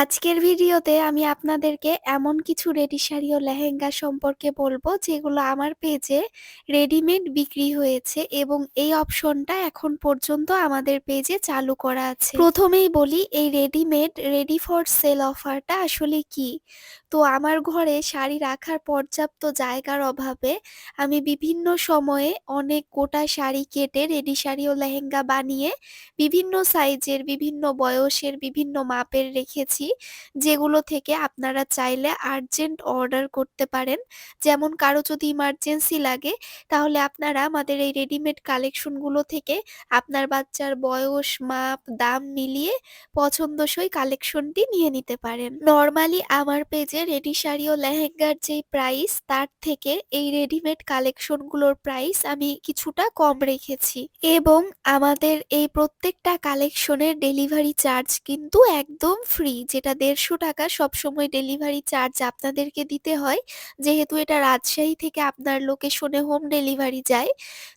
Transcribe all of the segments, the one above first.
আজকের ভিডিওতে আমি আপনাদেরকে এমন কিছু রেডি শাড়ি ও লেহেঙ্গা সম্পর্কে বলব, যেগুলো আমার পেজে রেডিমেড বিক্রি হয়েছে এবং এই অপশনটা এখন পর্যন্ত আমাদের পেজে চালু করা আছে। প্রথমেই বলি, এই রেডিমেড রেডি ফর সেল অফারটা আসলে কি? তো আমার ঘরে শাড়ি রাখার পর্যাপ্ত জায়গার অভাবে আমি বিভিন্ন সময়ে অনেক গোটা শাড়ি কেটে রেডি শাড়ি ও লেহেঙ্গা বানিয়ে বিভিন্ন সাইজের, বিভিন্ন বয়সের, বিভিন্ন মাপের রেখেছি। যেগুলো থেকে আপনারা চাইলে আর্জেন্ট অর্ডার করতে পারেন। যেমন কারও যদি ইমার্জেন্সি লাগে, তাহলে আপনারা আমাদের এই রেডিমেড কালেকশনগুলো থেকে আপনার বাচ্চার বয়স, মাপ, দাম মিলিয়ে পছন্দসই কালেকশনটি নিয়ে নিতে পারেন। নর্মালি আমার পেজে রেডি শাড়ি ও লেহেঙ্গার যেই প্রাইস তার থেকে এই রেডিমেড কালেকশনগুলোর প্রাইস আমি কিছুটা কম রেখেছি। এবং আমাদের এই প্রত্যেকটা কালেকশনের ডেলিভারি চার্জ কিন্তু একদম ফ্রি যেটা দেড়শো টাকা সবসময় ডেলিভারি চার্জ আপনাদেরকে দিতে হয়। যেহেতু এটা রাজশাহী থেকে আপনার লোকেশনে হোম ডেলিভারি যায়।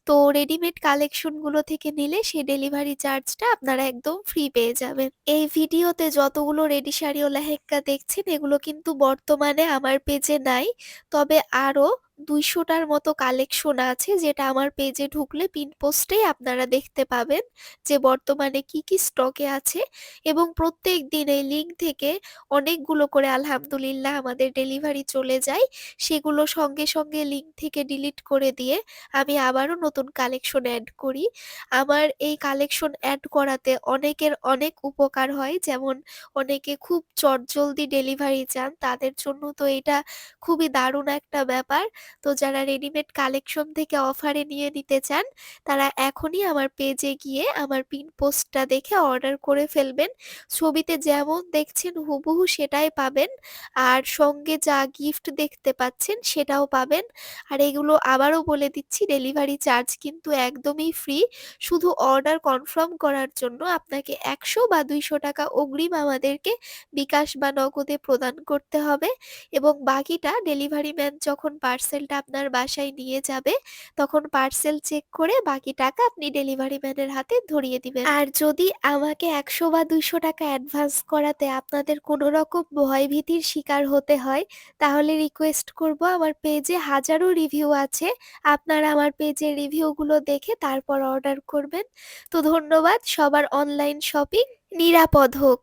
তো রেডিমেড কালেকশনগুলো থেকে নিলে সেই ডেলিভারি চার্জটা আপনারা একদম ফ্রি পেয়ে যাবেন। এই ভিডিওতে যতগুলো রেডি শাড়ি ও লেহেঙ্গা দেখছেন, এগুলো কিন্তু বর্তমানে আমার পেজে নাই। তবে আরও দুইশোটার মতো কালেকশন আছে যেটা আমার পেজে ঢুকলে পিন পোস্টেই আপনারা দেখতে পাবেন যে বর্তমানে কি কি স্টকে আছে এবং প্রত্যেক দিন এই লিঙ্ক থেকে অনেকগুলো করে আলহামদুলিল্লাহ আমাদের ডেলিভারি চলে যায়। সেগুলো সঙ্গে সঙ্গে লিঙ্ক থেকে ডিলিট করে দিয়ে আমি আবারও নতুন কালেকশন অ্যাড করি। আমার এই কালেকশন অ্যাড করাতে অনেকের অনেক উপকার হয়, যেমন অনেকে খুব চটজলদি ডেলিভারি চান, তাদের জন্য তো এটা খুবই দারুণ একটা ব্যাপার। তো যারা রেডিমেড কালেকশন থেকে অফারে নিয়ে নিতে চান, তারা এখনই আমার পেজে গিয়ে আমার পিন পোস্টটা দেখে অর্ডার করে ফেলবেন। ছবিতে যেমন দেখছেন হুবহু সেটাই পাবেন। আর সঙ্গে যা গিফট দেখতে পাচ্ছেন সেটাও পাবেন। আর এগুলো আবারও বলে দিচ্ছি ডেলিভারি চার্জ কিন্তু একদমই ফ্রি শুধু অর্ডার কনফার্ম করার জন্য আপনাকে একশো বা দুইশো টাকা অগ্রিম আমাদেরকে বিকাশ বা নগদে প্রদান করতে হবে। এবং বাকিটা ডেলিভারি ম্যান যখন পার্সেলটা আপনার বাসায় নিয়ে যাবে, তখন পার্সেল চেক করে বাকি টাকা আপনি ডেলিভারি ম্যানের হাতে ধরিয়ে দিবেন। আর যদি আমাকে একশো বা দুইশো টাকা অ্যাডভান্স করাতে আপনাদের কোনো রকম ভয় ভীতির শিকার হতে হয়, তাহলে রিকোয়েস্ট করব আমার পেজে হাজারো রিভিউ আছে, আপনারা আমার পেজের রিভিউগুলো দেখে তারপর অর্ডার করবেন। তো ধন্যবাদ, সবার অনলাইন শপিং নিরাপদ হোক।